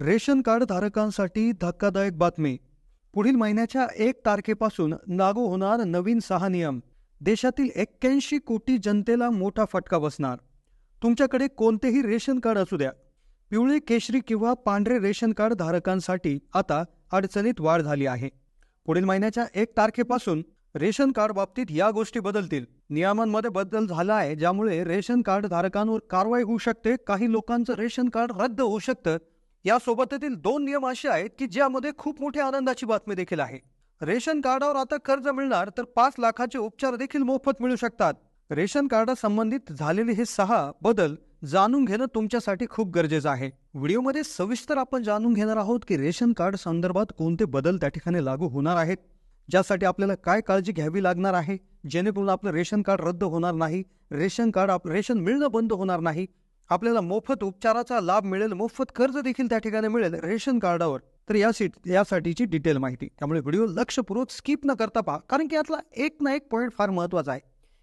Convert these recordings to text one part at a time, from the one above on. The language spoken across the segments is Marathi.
रेशन कार्ड धारकांसाठी धक्कादायक बातमी. पुढील महिन्याच्या एक तारखेपासून लागू होणार नवीन सहा नियम. देशातील एक्क्याऐंशी कोटी जनतेला मोठा फटका बसणार. तुमच्याकडे कोणतेही रेशन कार्ड असू द्या. पिवळे केशरी किंवा पांढरे रेशन कार्ड धारकांसाठी आता अडचणीत वाढ झाली आहे. पुढील महिन्याच्या एक तारखेपासून रेशन कार्ड बाबतीत या गोष्टी बदलतील. नियमांमध्ये बदल झाला आहे ज्यामुळे रेशन कार्ड धारकांवर कारवाई होऊ शकते काही लोकांचं रेशन कार्ड रद्द होऊ शकतं यासोबतीतील दोन नियम असे आहेत की ज्यामध्ये खूप मोठ्या आनंदाची बातमी देखील आहे. रेशन कार्डावर आता कर्ज मिळणार तर पाच लाखाचे उपचार देखील मोफत मिळू शकतात. रेशन कार्डासंबंधित झालेले हे सहा बदल जाणून घेणं तुमच्यासाठी खूप गरजेचं आहे. व्हिडिओमध्ये सविस्तर आपण जाणून घेणार आहोत की रेशन कार्ड संदर्भात कोणते बदल त्या ठिकाणी लागू होणार आहेत ज्यासाठी आपल्याला काय काळजी घ्यावी लागणार आहे जेणेकरून आपलं रेशन कार्ड रद्द होणार नाही रेशन कार्ड आप रेशन मिळणं बंद होणार नाही आपल्याला मोफत उपचाराचा लाभ मिळेल मोफत कर्ज देखील त्या ठिकाणी मिळेल रेशन कार्डावर. तर या सीट यासाठीची डिटेल माहिती. त्यामुळे व्हिडिओ लक्षपूर्वक स्किप न करता पहा कारण की यातला एक ना एक पॉईंट फार महत्त्वाचा आहे.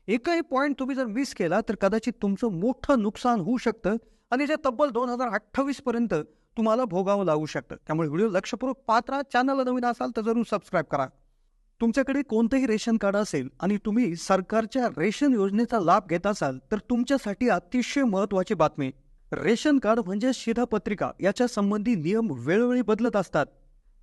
एकही पॉईंट तुम्ही जर मिस केला तर कदाचित तुमचं मोठं नुकसान होऊ शकतं आणि जे तब्बल दोन हजार अठ्ठावीस पर्यंत तुम्हाला भोगावं लागू शकतं. त्यामुळे व्हिडिओ लक्षपूर्वक पात्रा चॅनलला नवीन असाल तर जरूर सबस्क्राईब करा. तुमच्याकडे कोणतंही रेशन कार्ड असेल आणि तुम्ही सरकारच्या रेशन योजनेचा लाभ घेत असाल तर तुमच्यासाठी अतिशय महत्वाची बातमी. रेशन कार्ड म्हणजे शिधापत्रिका याच्या संबंधी नियम वेळोवेळी बदलत असतात.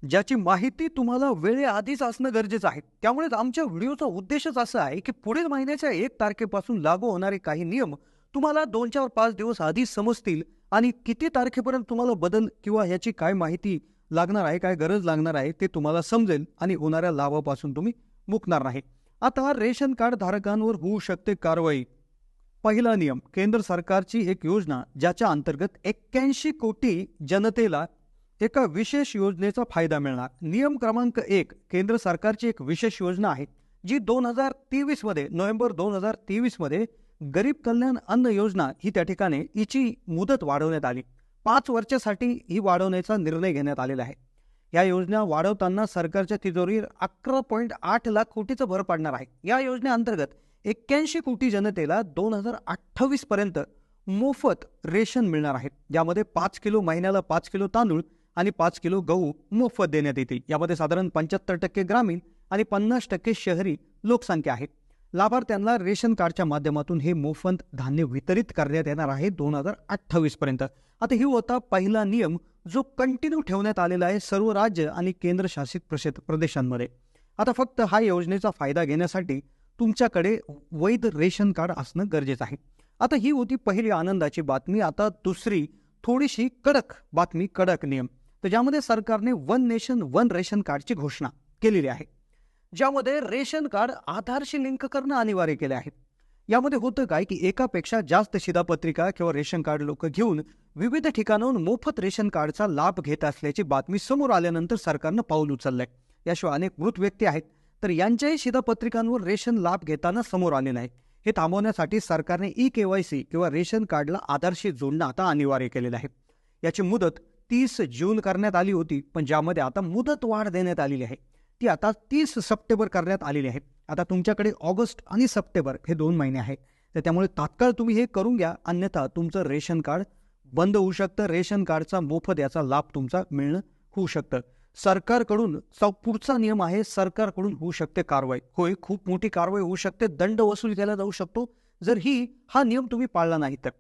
ज्याची माहिती तुम्हाला वेळेआधीच असणं गरजेचं आहे. त्यामुळेच आमच्या व्हिडिओचा उद्देशच असा आहे की पुढील महिन्याच्या एक तारखेपासून लागू होणारे काही नियम तुम्हाला दोन चार पाच दिवस आधी समजतील आणि किती तारखेपर्यंत तुम्हाला बदल किंवा याची काय माहिती लागणार आहे काय गरज लागणार आहे ते तुम्हाला समजेल आणि होणाऱ्या लाभापासून तुम्ही मुकणार नाही. आता रेशन कार्ड धारकांवर होऊ शकते कारवाई. पहिला नियम केंद्र सरकारची एक योजना ज्याच्या अंतर्गत एक्क्याऐंशी कोटी जनतेला एका विशेष योजनेचा फायदा मिळणार. नियम क्रमांक एक केंद्र सरकारची एक विशेष योजना आहे जी दोन हजार तेवीसमध्ये नोव्हेंबर दोन हजार तेवीसमध्ये गरीब कल्याण अन्न योजना ही त्या ठिकाणी हिची मुदत वाढवण्यात आली. पाच वर्षासाठी ही वाढवण्याचा निर्णय घेण्यात आलेला आहे. या योजना वाढवताना सरकारच्या तिजोरीवर अकरा पॉईंट आठ लाख कोटीचं भर पाडणार आहे. या योजनेअंतर्गत एक्क्याऐंशी कोटी जनतेला दोन हजार अठ्ठावीस पर्यंत मोफत रेशन मिळणार आहे. ज्यामध्ये पाच किलो महिन्याला पाच किलो तांदूळ आणि पाच किलो गहू मोफत देण्यात येतील. यामध्ये साधारण पंच्याहत्तर टक्के ग्रामीण आणि पन्नास टक्के शहरी लोकसंख्या आहे. लाभार्थ्यांना रेशन कार्डच्या माध्यमातून हे मोफत धान्य वितरित करण्यात येणार आहे दोन हजार अठ्ठावीस पर्यंत. आता ही होता पहिला नियम जो कंटिन्यू ठेवण्यात आलेला आहे सर्व राज्य आणि केंद्रशासित प्रशेत प्रदेशांमध्ये. आता फक्त हा योजनेचा फायदा घेण्यासाठी तुमच्याकडे वैध रेशन कार्ड असणं गरजेचं आहे. आता ही होती पहिली आनंदाची बातमी आता दुसरी थोडीशी कडक बातमी कडक नियम. तर ज्यामध्ये सरकारने वन नेशन वन रेशन कार्डची घोषणा केलेली आहे. ज्यामध्ये रेशन कार्ड आधारशी लिंक करणं अनिवार्य केले आहे. यामध्ये होतं काय की एकापेक्षा जास्त शिधापत्रिका किंवा रेशन कार्ड लोक घेऊन विविध ठिकाणाहून मोफत रेशन कार्डचा लाभ घेत असल्याची बातमी समोर आल्यानंतर सरकारनं पाऊल उचललंय. याशिवाय अनेक मृत व्यक्ती आहेत. तर यांच्याही शिधापत्रिकांवर रेशन लाभ घेताना समोर आले नाही. हे थांबवण्यासाठी सरकारने ई केवायसी किंवा रेशन कार्डला आधारशी जोडणं आता अनिवार्य केलेलं आहे. याची मुदत तीस जून करण्यात आली होती पण ज्यामध्ये आता मुदत वाढ देण्यात आलेली आहे. ती आता तीस सप्टेंबर करण्यात आलेली आहे आता तुमच्याकडे ऑगस्ट आणि सप्टेंबर हे दोन महिने आहेत. तर त्यामुळे तात्काळ तुम्ही हे करून घ्या. अन्यथा तुमचं रेशन कार्ड बंद होऊ शकतं. रेशन कार्डचा मोफत याचा लाभ तुमचा मिळणं होऊ शकतं. सरकारकडून पुढचा नियम आहे सरकारकडून होऊ शकते कारवाई. होय खूप मोठी कारवाई होऊ शकते. दंड वसूल केला जाऊ शकतो. जर ही हा नियम तुम्ही पाळला नाही तर.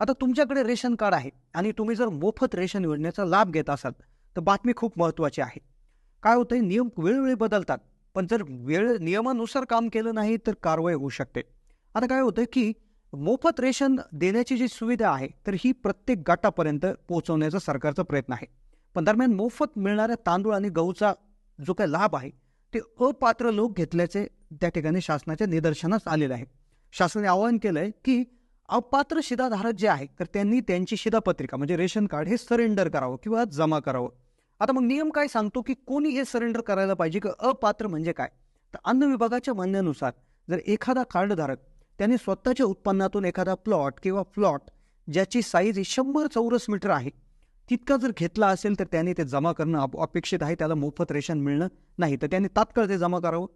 आता तुमच्याकडे रेशन कार्ड आहे आणि तुम्ही जर मोफत रेशन योजनेचा लाभ घेत असाल तर बातमी खूप महत्त्वाची आहे. काय होतंय नियम वेळोवेळी बदलतात. पण जर वेळ नियमानुसार काम केलं नाही तर कारवाई होऊ शकते. आता काय होतं की मोफत रेशन देण्याची जी सुविधा आहे तर ही प्रत्येक गटापर्यंत पोहोचवण्याचा सरकारचा प्रयत्न आहे. पण दरम्यान मोफत मिळणाऱ्या तांदूळ आणि गहूचा जो काही लाभ आहे ते अपात्र लोक घेतल्याचे त्या ठिकाणी शासनाच्या निदर्शनास आलेलं आहे. शासनाने आवाहन केलंय की अपात्र शिधाधारक जे आहे तर त्यांनी त्यांची शिधापत्रिका म्हणजे रेशन कार्ड हे सरेंडर करावं किंवा जमा करावं. आता मग नियम काय सांगतो की कोणी हे सरेंडर करायला पाहिजे की अपात्र म्हणजे काय? तर अन्न विभागाच्या म्हणण्यानुसार जर एखादा कार्डधारक त्याने स्वतःच्या उत्पन्नातून एखादा प्लॉट किंवा प्लॉट ज्याची साईज ही शंभर चौरस मीटर आहे तितका जर घेतला असेल तर त्याने ते जमा करणं अपेक्षित आहे त्याला मोफत रेशन मिळणं नाही तर त्याने तात्काळ ते जमा करावं.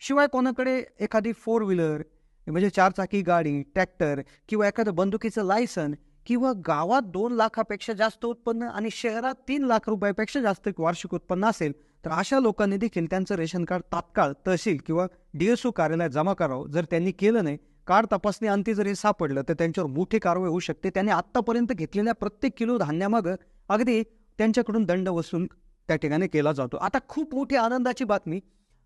शिवाय कोणाकडे एखादी फोर व्हीलर म्हणजे चारचाकी गाडी ट्रॅक्टर किंवा एखादं बंदुकीचं लायसन किंवा गावात दोन लाखापेक्षा जास्त उत्पन्न आणि शहरात तीन लाख रुपयापेक्षा जास्त वार्षिक उत्पन्न असेल तर अशा लोकांनी देखील त्यांचं रेशन कार्ड तात्काळ तहसील किंवा डीएसओ कार्यालयात जमा करावं. जर त्यांनी केलं नाही कार्ड तपासणी अंती जर हे सापडलं तर त्यांच्यावर मोठी कारवाई होऊ शकते. त्यांनी आत्तापर्यंत घेतलेल्या प्रत्येक किलो धान्यामागं अगदी त्यांच्याकडून दंड वसूल त्या ठिकाणी केला जातो. आता खूप मोठी आनंदाची बातमी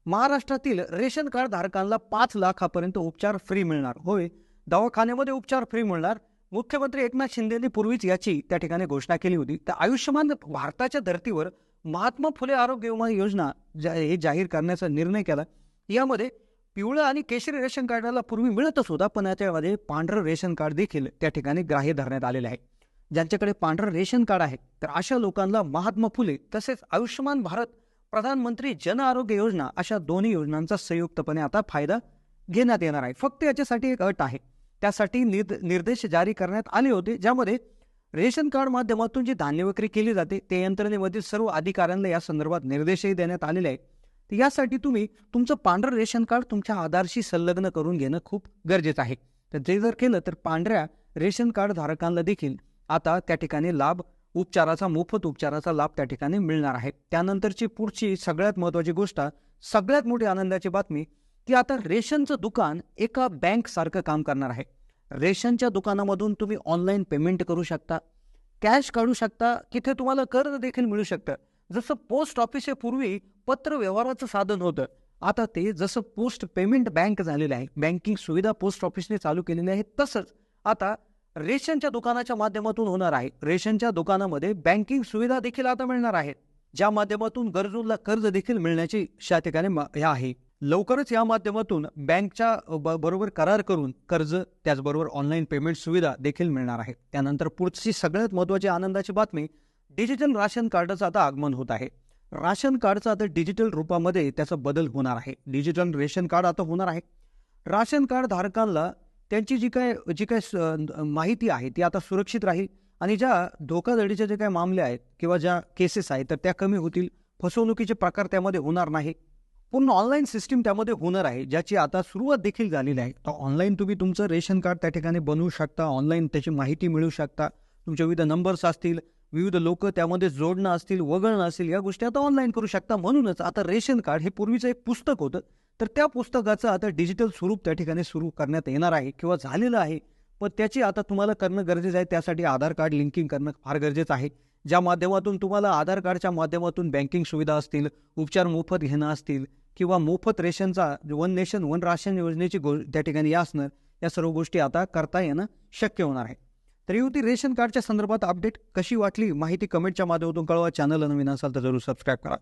महाराष्ट्रातील रेशन कार्ड धारकांना पाच लाखापर्यंत उपचार फ्री मिळणार. होय दवाखान्यामध्ये उपचार फ्री मिळणार मुख्यमंत्री एकनाथ शिंदेनी पूर्वीच याची त्या ठिकाणी घोषणा केली होती. तर आयुष्यमान भारताच्या धर्तीवर महात्मा फुले आरोग्य विमा योजना जा हे जाहीर करण्याचा निर्णय केला. यामध्ये पिवळं आणि केशरी रेशन कार्डाला पूर्वी मिळतच होता पण याच्यामध्ये पांढरं रेशन कार्ड देखील त्या ठिकाणी ग्राह्य धरण्यात आलेले आहे. ज्यांच्याकडे पांढरं रेशन कार्ड आहे तर अशा लोकांना महात्मा फुले तसेच आयुष्यमान भारत प्रधानमंत्री जन आरोग्य योजना अशा दोन्ही योजनांचा संयुक्तपणे आता फायदा घेण्यात येणार आहे. फक्त याच्यासाठी एक अट आहे त्यासाठी निर्द निर्देश जारी करण्यात आले होते ज्यामध्ये रेशन कार्ड माध्यमातून जी धान्य विक्री केली जाते ते यंत्रणेमधील सर्व अधिकाऱ्यांना या संदर्भात निर्देशही देण्यात आलेले आहेत. तर यासाठी तुम्ही तुमचं पांढरं रेशन कार्ड तुमच्या आधारशी संलग्न करून घेणं खूप गरजेचं आहे. तर जे जर केलं तर पांढऱ्या रेशन कार्ड धारकांना देखील आता त्या ठिकाणी लाभ उपचाराचा मोफत उपचाराचा लाभ त्या ठिकाणी मिळणार आहे. त्यानंतरची पुढची सगळ्यात महत्त्वाची गोष्ट सगळ्यात मोठी आनंदाची बातमी की आता रेशनचं दुकान एका बँकसारखं काम करणार आहे. रेशनच्या दुकानामधून तुम्ही ऑनलाईन पेमेंट करू शकता कॅश काढू शकता तिथे तुम्हाला कर्ज देखील मिळू शकतं. जसं पोस्ट ऑफिस हे पूर्वी पत्र व्यवहाराचं साधन होतं आता ते जसं पोस्ट पेमेंट बँक झालेलं आहे बँकिंग सुविधा पोस्ट ऑफिसने चालू केलेली आहे तसंच आता रेशनच्या दुकानाच्या माध्यमातून होणार आहे. रेशनच्या दुकानामध्ये बँकिंग सुविधा देखील आता मिळणार आहेत ज्या माध्यमातून गरजूंना कर्ज देखील मिळण्याची त्या ठिकाणी हे आहे. लवकरच या माध्यमातून बँकच्या बरोबर करार करून कर्ज त्याचबरोबर ऑनलाईन पेमेंट सुविधा देखील मिळणार आहे त्यानंतर पुढची सगळ्यात महत्त्वाची आनंदाची बातमी डिजिटल राशन कार्डाचं आता आगमन होत आहे. राशन कार्डचं आता डिजिटल रूपामध्ये त्याचा बदल होणार आहे. डिजिटल रेशन कार्ड आता होणार आहे. राशन कार्ड धारकांना त्यांची जी काय जी काय माहिती आहे ती आता सुरक्षित राहील आणि ज्या धोकाधडीचे जे काही मामले आहेत किंवा ज्या केसेस आहेत तर त्या कमी होतील. फसवणुकीचे प्रकार त्यामध्ये होणार नाही. पूर्ण ऑनलाईन सिस्टीम त्यामध्ये होणार आहे. ज्याची आता सुरुवात देखील झालेली आहे. तर ऑनलाईन तुम्ही तुमचं रेशन कार्ड त्या ठिकाणी बनवू शकता. ऑनलाईन त्याची माहिती मिळू शकता. तुमच्या विविध नंबर्स असतील विविध लोक त्यामध्ये जोडणं असतील वगळणं असतील या गोष्टी आता ऑनलाईन करू शकता. म्हणूनच आता रेशन कार्ड हे पूर्वीचं एक पुस्तक होतं. तर त्या पुस्तकाचं आता डिजिटल स्वरूप त्या ठिकाणी सुरू करण्यात येणार आहे किंवा झालेलं आहे. पण त्याची आता तुम्हाला करणं गरजेचं आहे. त्यासाठी आधार कार्ड लिंकिंग करणं फार गरजेचं आहे. ज्या माध्यमातून तुम्हाला आधार कार्डच्या माध्यमातून बँकिंग सुविधा असतील उपचार मोफत घेणं असतील किंवा मोफत रेशनचा वन नेशन वन राशन योजनेची गो त्या ठिकाणी या असणं या सर्व गोष्टी आता करता येणं शक्य होणार आहे. तर ही होती रेशन कार्डच्या संदर्भात अपडेट कशी वाटली माहिती कमेंटच्या माध्यमातून कळवा. चॅनलला नवीन असाल तर जरूर सबस्क्राईब करा.